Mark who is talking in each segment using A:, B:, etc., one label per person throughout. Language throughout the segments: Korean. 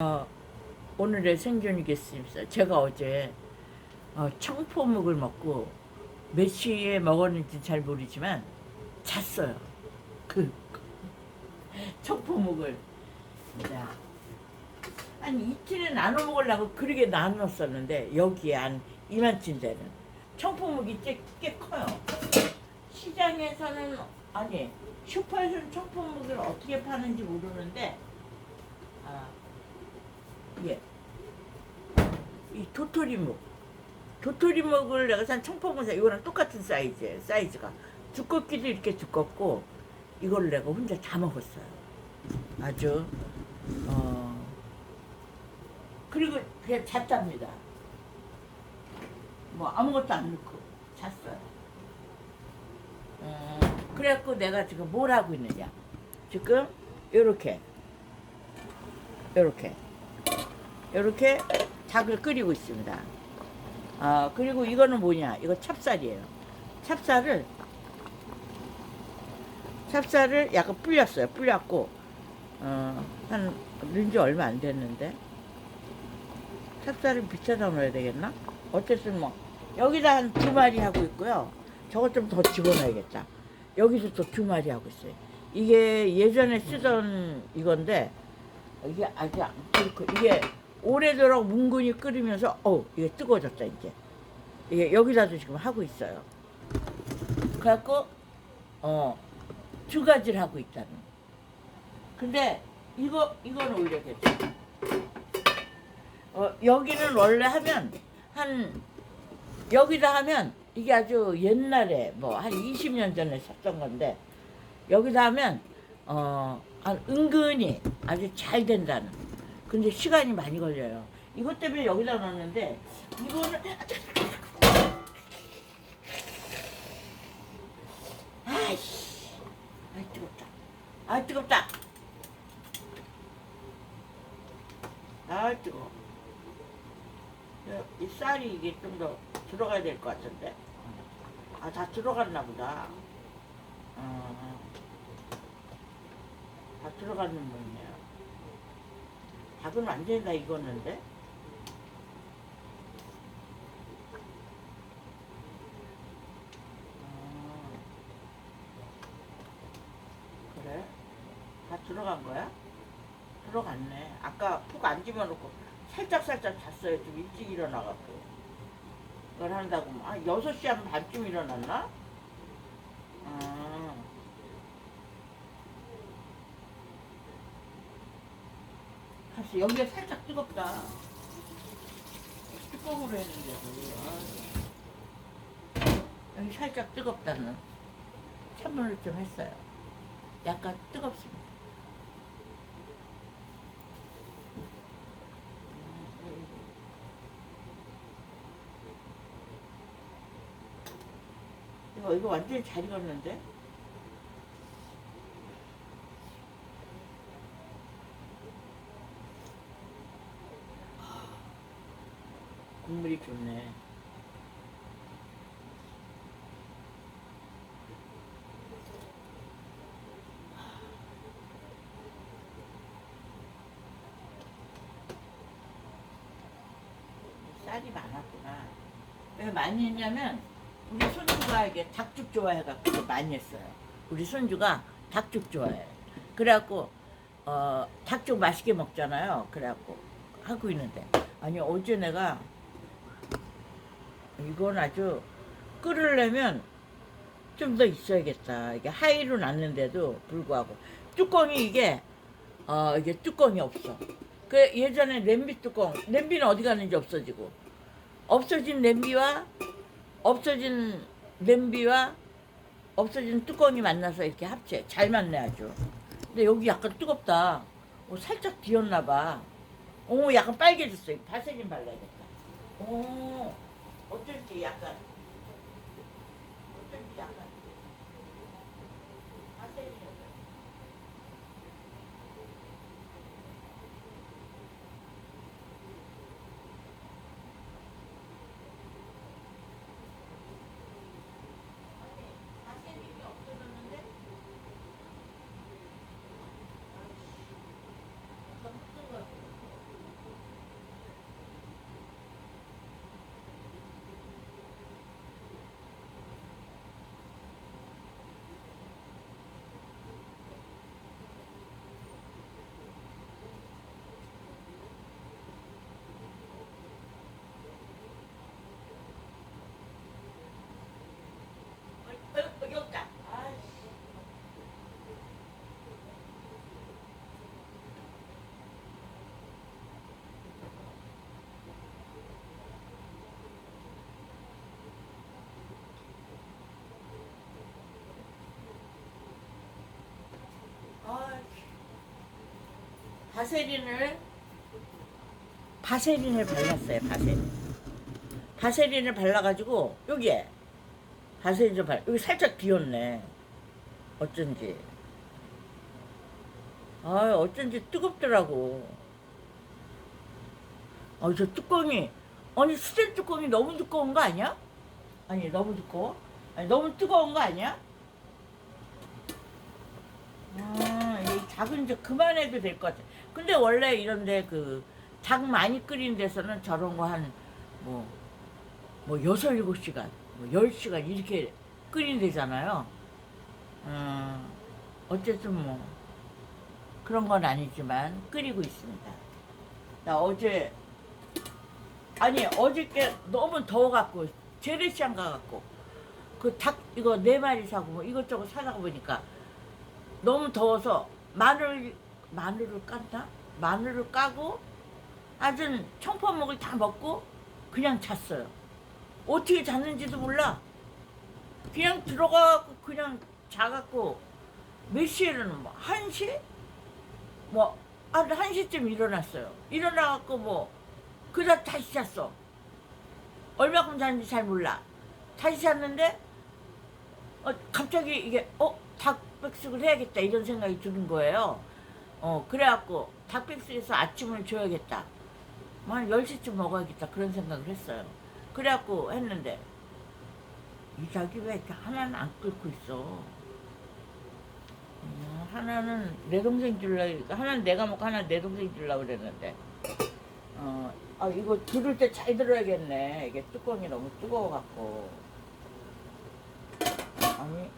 A: 어, 오늘의 생존이겠습니다. 제가 어제 어, 청포묵을 먹고 몇 시에 먹었는지 잘 모르지만 잤어요. 그 청포묵을 자, 한 이틀에 나눠 먹으려고 그렇게 나눴었는데 여기에 한 이만큼 되는 청포묵이 꽤, 꽤 커요. 시장에서는 아니 슈퍼에서는 청포묵을 어떻게 파는지 모르는데 아, 예. 이 도토리묵. 도토리묵을 내가 산 청포묵에서 이거랑 똑같은 사이즈예요. 사이즈가. 두껍기도 이렇게 두껍고 이걸 내가 혼자 다 먹었어요. 아주 어 그리고 그냥 잤답니다. 뭐 아무것도 안 넣고 잤어요. 어, 그래갖고 내가 지금 뭘 하고 있느냐? 지금 요렇게 요렇게 이렇게 닭을 끓이고 있습니다. 아 그리고 이거는 뭐냐? 이거 찹쌀이에요. 찹쌀을 찹쌀을 약간 불렸어요. 불렸고 어 한 넣은지 얼마 안 됐는데 찹쌀을 비춰서 넣어야 되겠나? 어쨌든 뭐 여기다 한 두 마리 하고 있고요. 저것 좀 더 집어넣어야겠다. 여기서 또 두 마리 하고 있어요. 이게 예전에 쓰던 이건데 이게 아직 안 끓고 이게 오래도록 뭉근히 끓이면서 어 이게 뜨거워졌다 이제 이게 여기다도 지금 하고 있어요. 그래갖고 어두 가지를 하고 있다는. 근데 이거 이거는 오히려 괜찮아. 어 여기는 원래 하면 한 여기다 하면 이게 아주 옛날에 뭐 한 20년 전에 샀던 건데 여기다 하면 어 아, 은근히 아주 잘 된다는. 근데 시간이 많이 걸려요. 이것 때문에 여기다 놨는데 이거는 아이씨, 아 뜨겁다. 아 뜨겁다. 아 뜨거. 이 쌀이 이게 좀 더 들어가야 될 것 같은데. 아 다 들어갔나 보다. 어. 다 들어가는 모양이에 요. 닭은 안 된다 이거는데. 아, 그래? 다 들어간 거야? 들어갔네. 아까 푹 안 집어넣고 살짝 살짝 잤어요. 좀 일찍 일어나갖고. 그걸 한다고 아 6시 한 반쯤 일어났나? 아. 사실 여기가 살짝 뜨겁다. 뚜껑으로 했는데 아. 여기 살짝 뜨겁다는 찬물을 좀 했어요. 약간 뜨겁습니다. 이거 이거 완전히 잘 익었는데? 국물이 좋네. 쌀이 많았구나. 왜 많이 했냐면 우리 손주가 이게 닭죽 좋아해갖고 많이 했어요. 우리 손주가 닭죽 좋아해. 그래갖고 어 닭죽 맛있게 먹잖아요. 그래갖고 하고 있는데 아니 어제 내가 이건 아주 끓으려면 좀 더 있어야겠다. 이게 하이로 놨는데도 불구하고 뚜껑이 이게 어 이게 뚜껑이 없어. 그 예전에 냄비 뚜껑 냄비는 어디 갔는지 없어지고 없어진 냄비와 없어진 냄비와 없어진 뚜껑이 만나서 이렇게 합체 잘 맞네 아주. 근데 여기 약간 뜨겁다. 어, 살짝 비었나 봐. 오 약간 빨개졌어. 요 바세린 발라야겠다. 오 어쩐지 약간 어쩐지 약간 바세린이었어. 바세린이 없어졌는데 너무 뜨거워. 바세린을 바세린을 발랐어요. 바세린. 바세린을 발라가지고 여기에 바세린 좀 발. 여기 살짝 비었네. 어쩐지. 아 어쩐지 뜨겁더라고. 아 저 뚜껑이 아니 수제 뚜껑이 너무 두꺼운 거 아니야? 아니 너무 두꺼워? 아니 너무 뜨거운 거 아니야? 아, 이 작은 이제 그만해도 될 것 같아. 근데 원래 이런데 그 닭 많이 끓이는 데서는 저런 거 한 뭐, 뭐 여섯 일곱 시간, 뭐열 시간 이렇게 끓이는 데잖아요. 음, 어쨌든 뭐 그런 건 아니지만 끓이고 있습니다. 나 어제 아니 어저께 너무 더워갖고 재래시장 가갖고 그 닭 이거 네 마리 사고 뭐 이것저것 사다가 보니까 너무 더워서 마늘 마늘을 깠나? 마늘을 까고 아주 청포묵을 다 먹고 그냥 잤어요. 어떻게 잤는지도 몰라. 그냥 들어가고 그냥 자갖고 몇 시에는 뭐 1시? 뭐, 한 1시쯤 일어났어요. 일어나갖고 뭐, 그다 다시 잤어. 얼마큼 잤는지 잘 몰라. 다시 잤는데, 어, 갑자기 이게, 어, 닭백숙을 해야겠다. 이런 생각이 드는 거예요. 어, 그래갖고, 닭백숙에서 아침을 줘야겠다. 뭐한 10시쯤 먹어야겠다. 그런 생각을 했어요. 그래갖고 했는데, 이 닭이 왜 이렇게 하나는 안 끓고 있어? 음, 하나는 내 동생 줄라 하나는 내가 먹고 하나는 내 동생 줄라 그랬는데 어, 아 이거 들을 때 잘 들어야겠네 이게 뚜껑이 너무 뜨거워 갖고 아니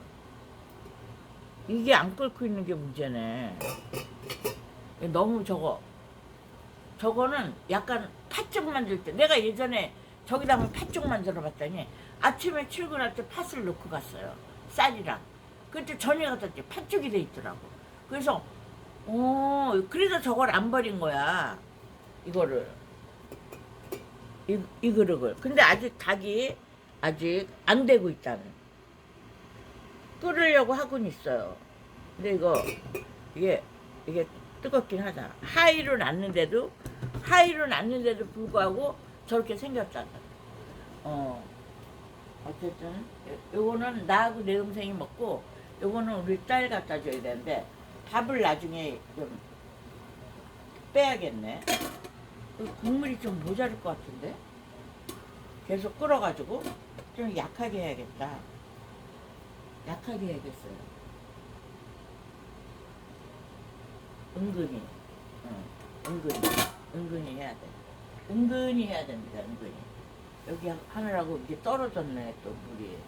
A: 이게 안 끓고 있는 게 문제네 너무 저거 저거는 약간 팥죽 만들 때 내가 예전에 저기다 한번 팥죽 만들어 봤더니 아침에 출근할 때 팥을 넣고 갔어요. 쌀이랑. 그때 전에 갔다 때 팥죽이 돼 있더라고. 그래서 어 그래서 저걸 안 버린 거야. 이거를. 이, 이 그릇을. 근데 아직 닭이 아직 안 되고 있다는. 끓으려고 하고는 있어요. 근데 이거 이게 이게 뜨겁긴 하다 하이로 놨는데도 하이로 놨는데도 불구하고 저렇게 생겼잖아 어 어쨌든 요- 요거는 나하고 내 동생이 먹고 요거는 우리 딸 갖다 줘야 되는데 밥을 나중에 좀 빼야겠네. 이 국물이 좀 모자랄 것 같은데 계속 끓어가지고 좀 약하게 해야겠다. 약하게 해야겠어요. 은근히, 응, 은근히, 은근히 해야 돼. 은근히 해야 됩니다. 은근히. 여기 하느라고 이게 떨어졌네 또 물이.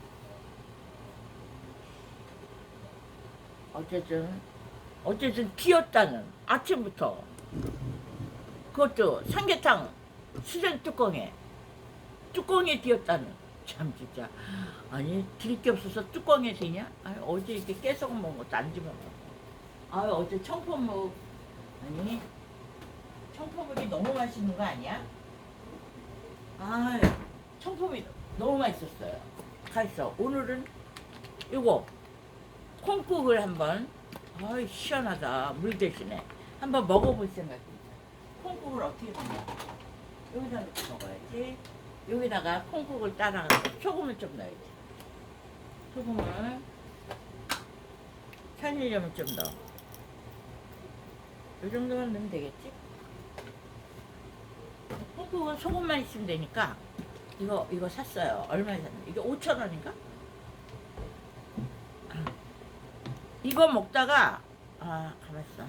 A: 어쨌든 어쨌든 비었다는 아침부터 그것도 삼계탕 수전 뚜껑에 뚜껑에 비었다는 참 진짜 아니 드릴 게 없어서 뚜껑에 되냐? 아니 어제 이렇게 깨소금 먹은 것도 안 집어먹어 아 어제 청포묵. 아니 청포묵이 너무 맛있는 거 아니야? 아 청포묵이 너무 맛있었어요. 가있어. 오늘은 이거 콩국을 한번 아이 시원하다. 물 대신에 한번 먹어볼 생각입니다. 콩국을 어떻게 먹냐? 여기다 넣고 먹어야지. 여기다가 콩국을 따라가서 소금을 좀 넣어야지. 소금을 천일염을 좀 넣어 이 정도만 넣으면 되겠지? 콩국은 소금만 있으면 되니까 이거 이거 샀어요. 얼마에 샀나? 이게 5천 원인가? 이거 먹다가 아 가만있어.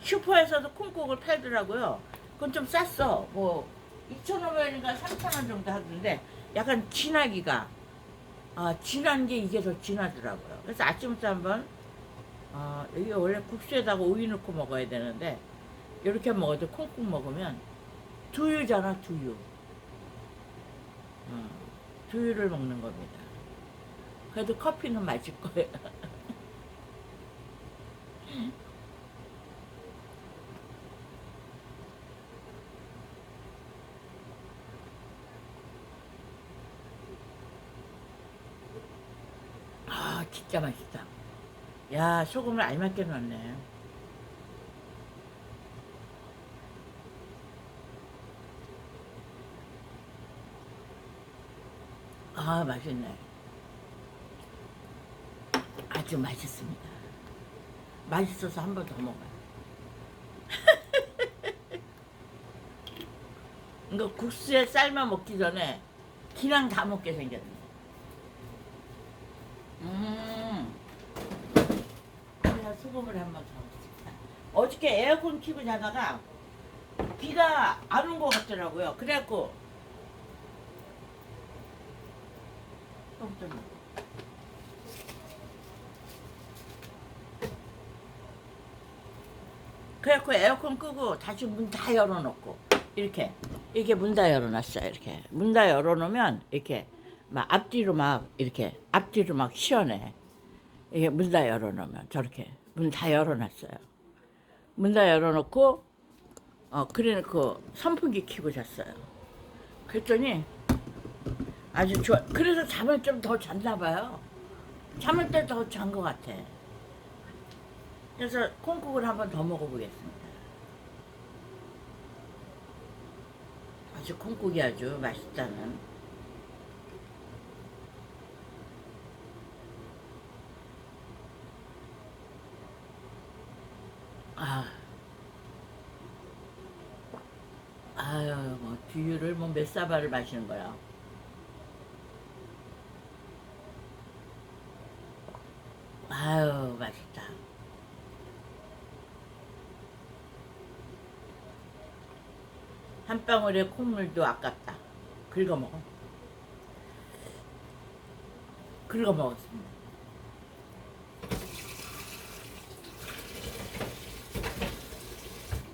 A: 슈퍼에서도 콩국을 팔더라고요. 그건 좀 쌌어. 뭐 2,500원인가 3,000원 정도 하던데 약간 진하기가 아 진한 게 이게 더 진하더라고요. 그래서 아침부터 한번 아 여기 원래 국수에다가 오이 넣고 먹어야 되는데 이렇게 먹어도 콩국 먹으면 두유잖아 두유 어, 두유를 먹는 겁니다 그래도 커피는 마실 거예요. 아, 진짜 맛있다. 야 소금을 알맞게 넣었네. 아 맛있네. 아주 맛있습니다. 맛있어서 한 번 더 먹어요. 이거 국수에 삶아 먹기 전에 그냥 다 먹게 생겼네. 음. 그래야 소금을 한번더 넣습니다. 어저께 에어컨 켜고 자다가 비가 안 온 것 같더라고요. 그래갖고 좀 그래갖고 에어컨 끄고 다시 문 다 열어놓고 이렇게 이렇게 문 다 열어놨어요 이렇게 문 다 열어놓으면 이렇게 막 앞뒤로 막 이렇게 앞뒤로 막 시원해 이게 문 다 열어놓으면 저렇게 문 다 열어놨어요 문 다 열어놓고 어 그래놓고 선풍기 켜고 잤어요 그랬더니 아주 좋아 그래서 잠을 좀 더 잤나 봐요 잠을 때 더 잔 것 같아 그래서 콩국을 한번 더 먹어보겠습니다. 아주 콩국이 아주 맛있다는. 아, 아유, 뭐 두유를 뭐 몇 사발을 마시는 거야. 아유, 맛있다. 한 방울의 콧물도 아깝다. 긁어 먹어. 긁어 먹었습니다.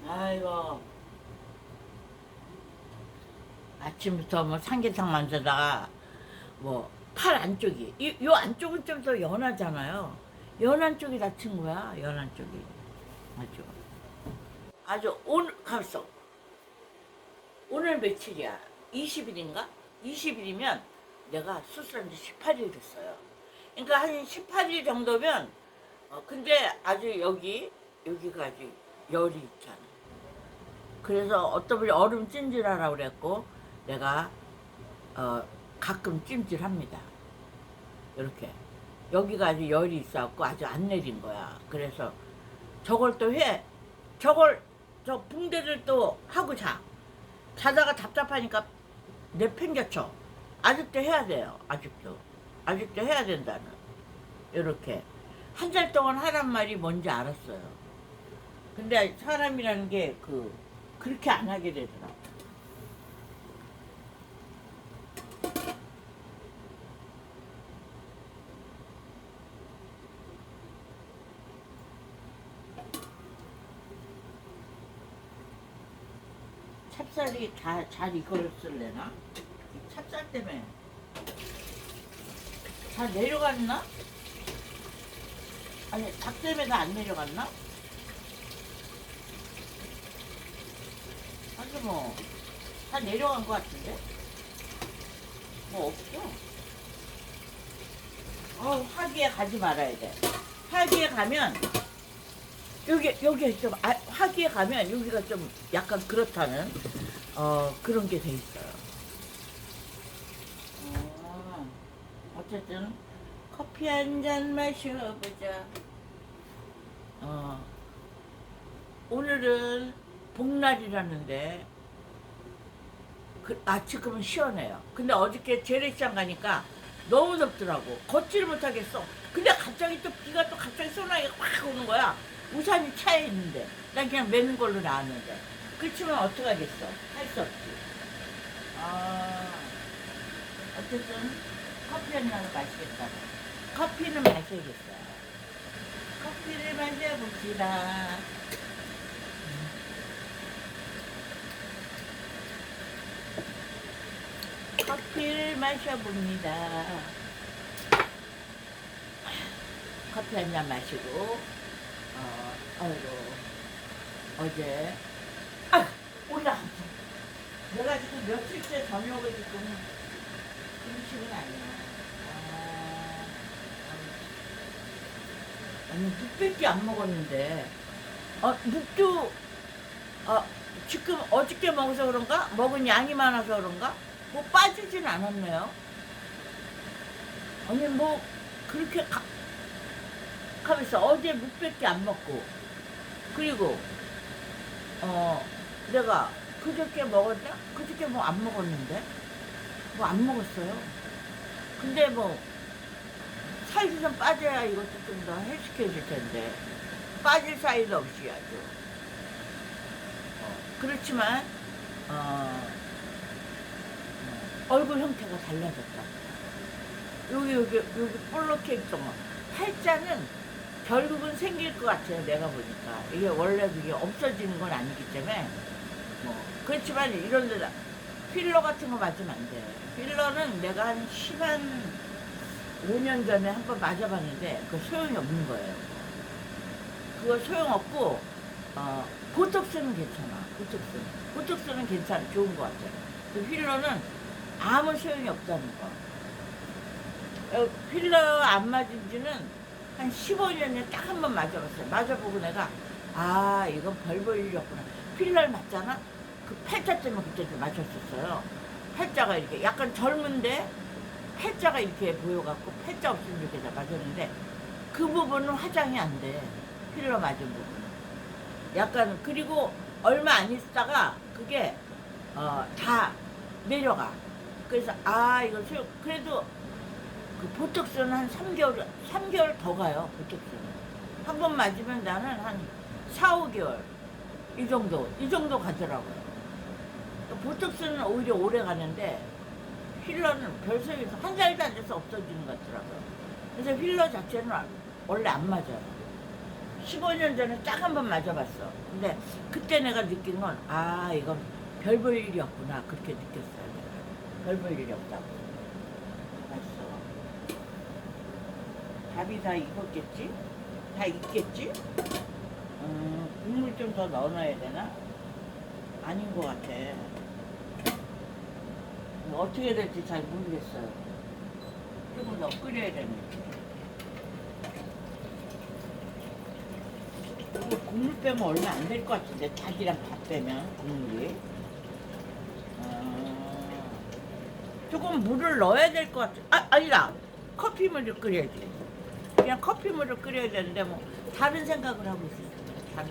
A: 아이고. 아침부터 뭐 삼계탕 만들다가 뭐 팔 안쪽이 이, 요 안쪽은 좀 더 연하잖아요. 연한 쪽이 다친 거야. 연한 쪽이 아주 아주 오늘 가만있어. 오늘 며칠이야? 20일인가? 20일이면 내가 수술한 지 18일 됐어요. 그러니까 한 18일 정도면 어, 근데 아주 여기 여기가 아주 열이 있잖아. 그래서 어떤 분이 얼음 찜질하라고 그랬고 내가 어, 가끔 찜질합니다. 이렇게 여기가 아주 열이 있어갖고 아주 안 내린 거야. 그래서 저걸 또 해. 저걸 저 붕대를 또 하고 자. 자다가 답답하니까 내팽겨쳐. 아직도 해야 돼요. 아직도. 아직도 해야 된다는. 이렇게. 한 달 동안 하란 말이 뭔지 알았어요. 근데 사람이라는 게 그, 그렇게 안 하게 되더라고. 찹쌀이 다잘 익었을래나? 이 찹쌀 때문에 잘 내려갔나? 아니 닭 때문에 다 안 내려갔나? 아니 뭐다 내려간 것 같은데? 뭐 없어? 어 화기에 가지 말아야 돼. 화기에 가면 여기 여기 좀 아, 화기에 가면 여기가 좀 약간 그렇다는 어 그런 게 돼 있어요. 어, 어쨌든 커피 한 잔 마셔보자. 어 오늘은 복날이라는데 그, 아 지금은 시원해요. 근데 어저께 재래시장 가니까 너무 덥더라고. 걷지를 못하겠어. 근데 갑자기 또 비가 또 갑자기 소나기가 확 오는 거야. 우산이 차에 있는데 난 그냥 매는 걸로 나왔는데 그렇지만 어떡하겠어? 할 수 없지. 아 어쨌든 커피 한 잔을 마시겠다 커피는 마셔야겠어요 커피를 마셔봅시다. 커피를 마셔봅니다. 커피 한 잔 마시고 어, 아이고, 어제, 아, 올라. 내가 지금 며칠째 저녁을 지금 음식은 아니야. 아, 아니 묵밖에 안 먹었는데. 아 묵도 아 지금 어저께 먹어서 그런가? 먹은 양이 많아서 그런가? 뭐 빠지진 않았네요. 아니 뭐 그렇게 가, 가면서 어제 묵밖에 안 먹고. 그리고 어 내가 그저께 먹었나 그저께 뭐 안 먹었는데? 뭐 안 먹었어요? 근데 뭐 살이 좀 빠져야 이것도 좀더 헬스케질 텐데. 빠질 사이도 없이 아주. 어, 그렇지만 어, 어, 얼굴 형태가 달라졌다. 여기 여기 여기 볼록해 있던 거 팔자는 결국은 생길 것 같아요 내가 보니까. 이게 원래 그게 없어지는 건 아니기 때문에 뭐 그렇지만 이런 데다 필러 같은 거 맞으면 안 돼. 필러는 내가 한 10한 5년 전에 한 번 맞아봤는데 그거 소용이 없는 거예요. 그거 소용없고 어, 보톡스는 괜찮아. 보톡스는. 보톡스는 괜찮아. 좋은 것 같아. 그 필러는 아무 소용이 없다는 거. 어, 필러 안 맞은 지는 한 15년에 딱 한 번 맞아봤어요. 맞아보고 내가 아 이건 일이 없구나. 필러를 맞잖아. 그 팔자 때문에 그때 좀 맞췄었어요. 팔자가 이렇게 약간 젊은데 팔자가 이렇게 보여갖고 팔자 없으면 이렇게 다 맞았는데 그 부분은 화장이 안 돼. 필러 맞은 부분은. 약간 그리고 얼마 안 있다가 그게 어, 다 내려가. 그래서 아 이거 소용 그래도 그 보톡스는 한 3개월 3개월 더 가요. 보톡스는 한 번 맞으면 나는 한 4, 5개월 이 정도 이 정도 가더라고요. 보톡스는 오히려 오래 가는데 필러는 별 소용이 없어. 한 달도 안 돼서 없어지는 것 같더라고요. 그래서 필러 자체는 원래 안 맞아요. 15년 전에 딱 한 번 맞아봤어. 근데 그때 내가 느낀 건, 아, 이건 별 볼 일이 없구나. 그렇게 느꼈어요. 별 볼 일이 없다고. 맛있어. 밥이 다 익었겠지? 다 익겠지? 음, 국물 좀 더 넣어놔야 되나? 아닌 것 같아. 뭐 어떻게 될지 잘 모르겠어요. 조금 더 끓여야 되는데. 이거 국물 빼면 얼마 안 될 것 같은데, 닭이랑 밥 빼면, 국물이. 아, 조금 물을 넣어야 될 것 같아. 아, 아니다. 커피물을 끓여야지. 그냥 커피물을 끓여야 되는데, 뭐, 다른 생각을 하고 있었어요. 생각.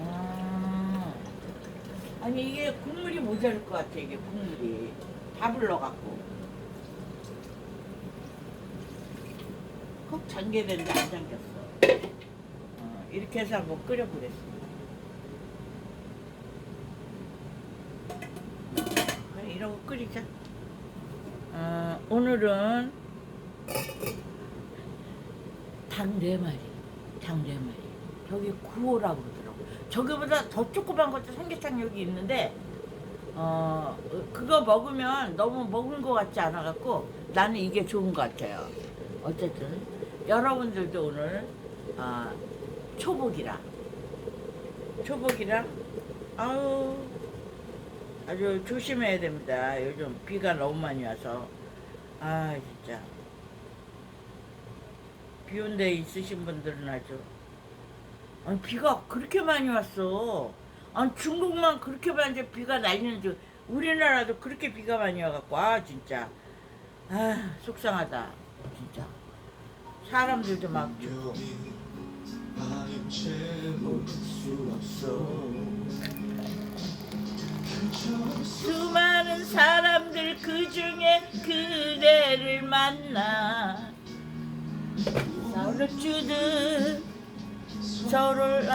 A: 아, 아니, 이게 국물이 모자랄 것 같아, 이게 국물이. 밥을 넣어갖고. 꼭 잠겨야 되는데 안 잠겼어. 어, 이렇게 해서 한번 끓여보겠습니다. 이러고 끓이자. 어, 오늘은 닭네 마리, 닭네 마리. 저기 구호라고 그러더라고. 저기보다 더 조그만 것도 삼계탕 여기 있는데, 어, 그거 먹으면 너무 먹은 것 같지 않아 갖고 나는 이게 좋은 것 같아요. 어쨌든 여러분들도 오늘 아, 초복이라 초복이라 아우 아주 조심해야 됩니다. 요즘 비가 너무 많이 와서 아 진짜 비온 데 있으신 분들은 아주 아니 비가 그렇게 많이 왔어. 아니 중국만 그렇게 많이 비가 날리는 줄 우리나라도 그렇게 비가 많이 와갖고 아 진짜. 아 속상하다 진짜. 사람들도 막 죽고 수많은 사람들 그 중에 그대를 만나. 서로 주듯 서로를